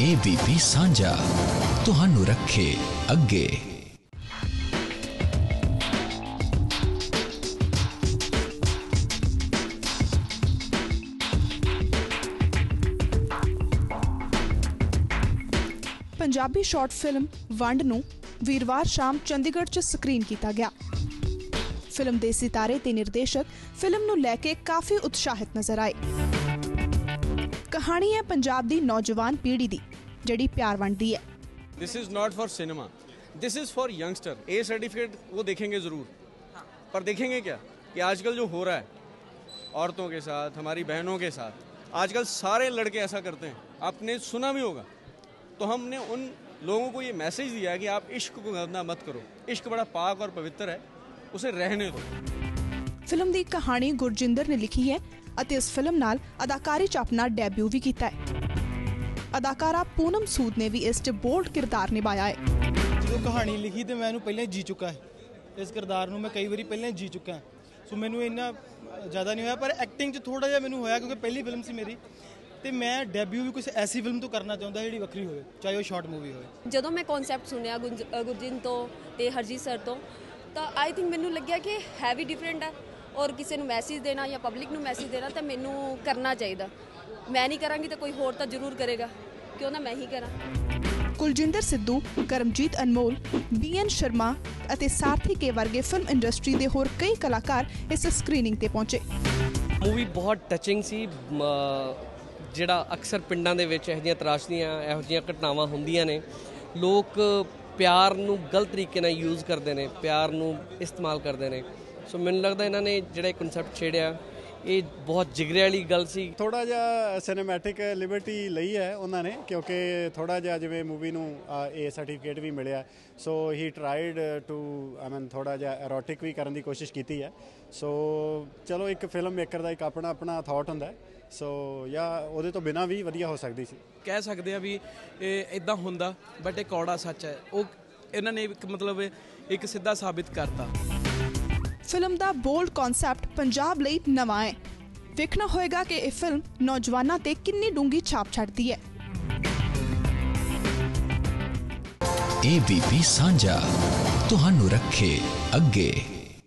ABP ਸਾਂਝਾ। ਤੁਹਾਨੂੰ ਰੱਖੇ ਅੱਗੇ। ਪੰਜਾਬੀ ਸ਼ਾਰਟ ਫਿਲਮ ਵੰਡ ਨੂੰ ਵੀਰਵਾਰ ਸ਼ਾਮ ਚੰਡੀਗੜ੍ਹ 'ਚ ਸਕਰੀਨ ਕੀਤਾ ਗਿਆ। ਫਿਲਮ ਦੇ ਸਿਤਾਰੇ ਤੇ ਨਿਰਦੇਸ਼ਕ ਫਿਲਮ ਨੂੰ ਲੈ ਕੇ ਕਾਫੀ ਉਤਸ਼ਾਹਿਤ ਨਜ਼ਰ ਆਏ। ਕਹਾਣੀ ਹੈ ਪੰਜਾਬ ਦੀ ਨੌਜਵਾਨ ਪੀੜ੍ਹੀ ਦੀ ਜਿਹੜੀ ਪਿਆਰ ਵੰਡਦੀ ਹੈ this is not for cinema this is for youngster A certificate वो देखेंगे ज़रूर पर देखेंगे क्या कि आजकल जो हो रहा है औरतों के साथ हमारी बहनों के साथ आजकल सारे लड़के ऐसा करते हैं आपने सुना भी होगा तो हमने उन लोगों को ये मैसेज दिया कि आप इश्क को गंदा मत करो इश्क बड़ा पाक और पवित्र है उसे रहने दो ਫਿਲਮ ਦੀ ਕਹਾਣੀ ਗੁਰਜਿੰਦਰ ਨੇ ਲਿਖੀ ਹੈ ਅਤੇ ਇਸ ਫਿਲਮ ਨਾਲ ਅਦਾਕਾਰੀ 'ਚ ਆਪਣਾ ਡੈਬਿਊ ਵੀ ਕੀਤਾ ਹੈ। ਅਦਾਕਾਰਾ ਪੂਨਮ ਸੂਦ ਨੇ ਵੀ ਇਸ 'ਚ ਬੋਲਡ ਕਿਰਦਾਰ ਨਿਭਾਇਆ ਹੈ। ਜਦੋਂ ਕਹਾਣੀ ਲਿਖੀ ਤੇ ਮੈਂ ਇਹਨੂੰ ਪਹਿਲਾਂ ਹੀ ਜੀ ਚੁੱਕਾ ਹੈ। ਇਸ ਕਿਰਦਾਰ ਨੂੰ ਮੈਂ ਕਈ ਵਾਰੀ ਪਹਿਲਾਂ ਹੀ ਜੀ ਚੁੱਕਾ ਹਾਂ। ਸੋ ਮੈਨੂੰ ਇੰਨਾ ਜ਼ਿਆਦਾ ਨਹੀਂ ਹੋਇਆ ਪਰ ਐਕਟਿੰਗ 'ਚ ਥੋੜਾ ਜਿਹਾ ਮੈਨੂੰ ਹੋਇਆ ਕਿਉਂਕਿ ਪਹਿਲੀ ਫਿਲਮ ਸੀ ਮੇਰੀ। ਤੇ ਮੈਂ ਡੈਬਿਊ ਵੀ ਕਿਸੇ ਐਸੀ ਫਿਲਮ ਤੋਂ ਕਰਨਾ ਚਾਹੁੰਦਾ ਜਿਹੜੀ ਵੱਖਰੀ ਹੋਵੇ ਚਾਹੇ ਉਹ ਸ਼ਾਰਟ ਮੂਵੀ ਹੋਵੇ। ਜਦੋਂ ਮੈਂ ਕਨਸੈਪਟ ਸੁਣਿਆ ਗੁਰਜੀਤ ਤੋਂ ਤੇ ਹਰਜੀਤ ਸਰ ਤੋਂ ਤਾਂ ਆਈ ਥਿੰਕ ਮੈਨੂੰ ਲੱਗਿਆ ਕਿ ਹੈ ਵੀ ਡਿਫਰੈਂਟ ਹੈ ਔਰ ਕਿਸੇ ਨੂੰ ਮੈਸੇਜ ਦੇਣਾ ਜਾਂ ਪਬਲਿਕ ਨੂੰ ਮੈਸੇਜ ਦੇਣਾ ਤਾਂ ਮੈਨੂੰ ਕਰਨਾ ਚਾਹੀਦਾ। ਮੈਂ ਨਹੀਂ ਕਰਾਂਗੀ ਤਾਂ ਕੋਈ ਹੋਰ ਤਾਂ ਜ਼ਰੂਰ ਕਰੇਗਾ। ਕਿਉਂ ਨਾ ਮੈਂ ਹੀ ਕਰਾਂ। ਕੁਲਜਿੰਦਰ ਸਿੱਧੂ ਕਰਮਜੀਤ ਅਨਮੋਲ ਬੀਐਨ ਸ਼ਰਮਾ ਅਤੇ ਸਾਰਥੀ ਕੇ ਵਰਗੇ ਫਿਲਮ ਇੰਡਸਟਰੀ ਦੇ ਹੋਰ ਕਈ ਕਲਾਕਾਰ ਇਸ ਸਕਰੀਨਿੰਗ ਤੇ ਪਹੁੰਚੇ। ਮੂਵੀ ਬਹੁਤ ਟੱਚਿੰਗ ਸੀ। ਜਿਹੜਾ ਅਕਸਰ ਪਿੰਡਾਂ ਦੇ ਵਿੱਚ ਇਹੋ ਜਿਹੀਆਂ ਤਰਾਸ਼ਦੀਆਂ ਇਹੋ ਜਿਹੀਆਂ ਘਟਨਾਵਾਂ ਹੁੰਦੀਆਂ ਨੇ। ਲੋਕ ਪਿਆਰ ਨੂੰ ਗਲਤ ਤਰੀਕੇ ਨਾਲ ਯੂਜ਼ ਕਰਦੇ ਨੇ ਪਿਆਰ ਨੂੰ ਇਸਤੇਮਾਲ ਕਰਦੇ ਨੇ। ਸੋ ਮੈਨੂੰ ਲੱਗਦਾ ਇਹਨਾਂ ਨੇ ਜਿਹੜਾ ਕਨਸੈਪਟ ਛੇੜਿਆ ਇਹ ਬਹੁਤ ਜਿਗਰੇ ਵਾਲੀ ਗੱਲ ਸੀ। ਥੋੜਾ ਜਿਹਾ ਸਿਨੇਮੈਟਿਕ ਲਿਬਰਟੀ ਲਈ ਹੈ ਉਹਨਾਂ ਨੇ ਕਿਉਂਕਿ ਥੋੜਾ ਜਿਹਾ ਜਿਵੇਂ ਮੂਵੀ ਨੂੰ ਏ ਸਰਟੀਫਿਕੇਟ ਵੀ ਮਿਲਿਆ। ਸੋ ਹੀ ਟਰਾਈਡ ਟੂ ਆਈ ਮੀਨ ਥੋੜਾ ਜਿਹਾ ਐਰੋਟਿਕ ਵੀ ਕਰਨ ਦੀ ਕੋਸ਼ਿਸ਼ ਕੀਤੀ ਹੈ। ਸੋ ਚਲੋ ਇੱਕ ਫਿਲਮ ਮੇਕਰ ਦਾ ਇੱਕ ਆਪਣਾ ਆਪਣਾ ਥਾਟ ਹੁੰਦਾ ਸੋ ਜਾਂ ਉਹਦੇ ਤੋਂ ਬਿਨਾ ਵੀ ਵਧੀਆ ਹੋ ਸਕਦੀ ਸੀ। ਕਹਿ ਸਕਦੇ ਆ ਵੀ ਇਹ ਇਦਾਂ ਹੁੰਦਾ ਬਟ ਇਹ ਕੌੜਾ ਸੱਚ ਹੈ। ਉਹ ਇਹਨਾਂ ਨੇ ਇੱਕ ਮਤਲਬ ਇੱਕ ਸਿੱਧਾ ਸਾਬਿਤ ਕਰਤਾ। ਫਿਲਮ ਦਾ ਬੋਲਡ ਕਨਸੈਪਟ ਪੰਜਾਬ ਲਈ ਨਵਾਂ ਹੈ। ਵੇਖਣਾ ਹੋਏਗਾ ਕਿ ਇਹ ਫਿਲਮ ਨੌਜਵਾਨਾਂ ਤੇ ਕਿੰਨੀ ਡੂੰਗੀ ਛਾਪ ਛੱਡਦੀ ਹੈ। ABP ਸਾਂਝਾ, ਤੁਹਾਨੂੰ ਰੱਖੇ ਅੱਗੇ।